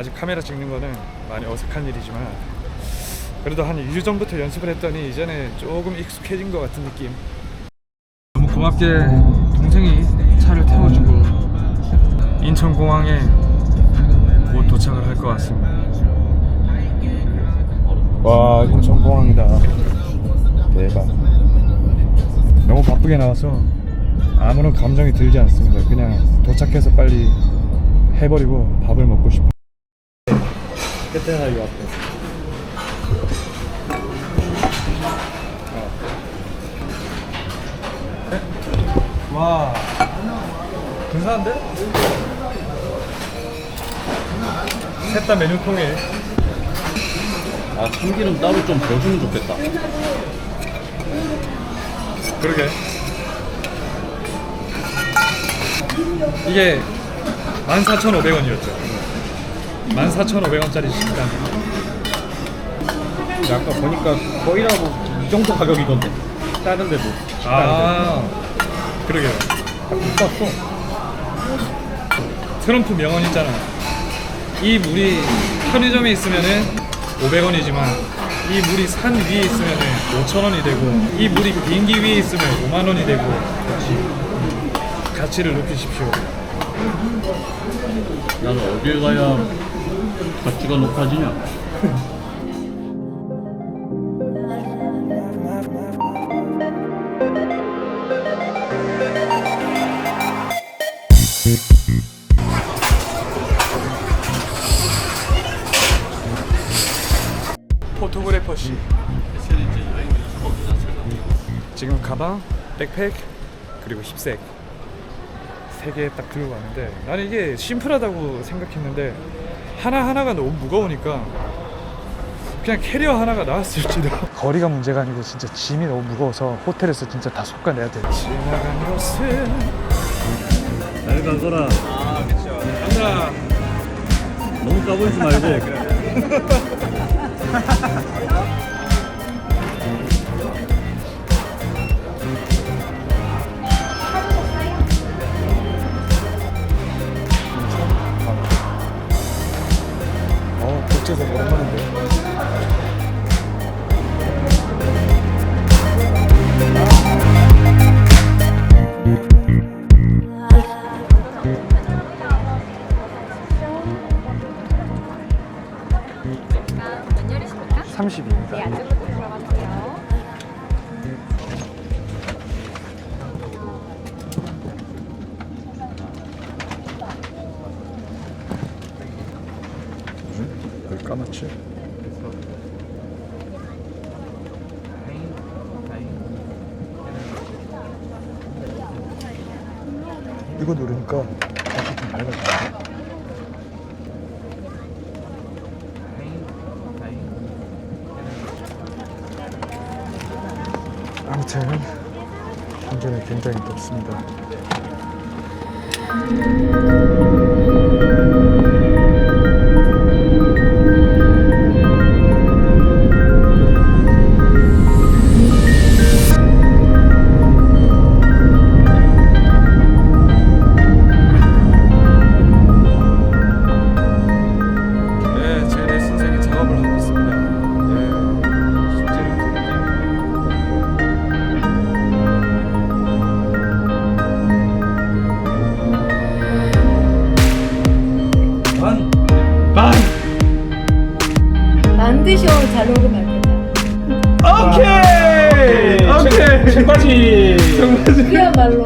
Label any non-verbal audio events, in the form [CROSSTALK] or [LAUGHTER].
아직 카메라 찍는 거는 많이 어색한 일이지만 그래도 한 2주 전부터 연습을 했더니 이제는 조금 익숙해진 것 같은 느낌. 너무 고맙게 동생이 차를 태워주고 인천공항에 곧 도착을 할 것 같습니다. 와 인천공항이다. 대박. 너무 바쁘게 나와서 아무런 감정이 들지 않습니다. 그냥 도착해서 빨리 해버리고 밥을 먹고 싶어. 끝에 하나 이 앞에. 와 근사한데? 셋 다 메뉴 통일. 아 참기름 따로 좀 더 주면 좋겠다. 그러게. 이게 14,500원이었죠. 14,500원짜리 식단. 근데 아까 보니까 거의라고 이 정도 가격이던데. 다른 데도. 아, 그러게요. 못 봤어. 트럼프 명언 있잖아. 이 물이 편의점에 있으면은 500원이지만 이 물이 산 위에 있으면은 5,000원이 되고 이 물이 비행기 위에 있으면 5만 원이 되고 가치를 높이십시오. 나는 어딜 가야 가치가 높아지냐? 포토그래퍼시. 지금 가방, 백팩, 그리고 힙색 세 개 딱 들고 왔는데 나는 이게 심플하다고 생각했는데 하나 하나가 너무 무거우니까 그냥 캐리어 하나가 나왔을지도. [LAUGHS] 거리가 문제가 아니고 진짜 짐이 너무 무거워서 호텔에서 진짜 다 솎아내야 돼. 지나간 곳은 잘 가거라. 남자 너무 까불지 말고. [LAUGHS] [LAUGHS] 어, 국제에서 오랜만인데. 몇 열이십니까? 30입니다. 네, 까맣지? 이거 누르니까 앞이 좀 밝아지네. 아무튼 현재는 굉장히 덥습니다. 반드시 잘 녹으면 된다. 오케이! 오케이! 청바지! 청바지! 그야말로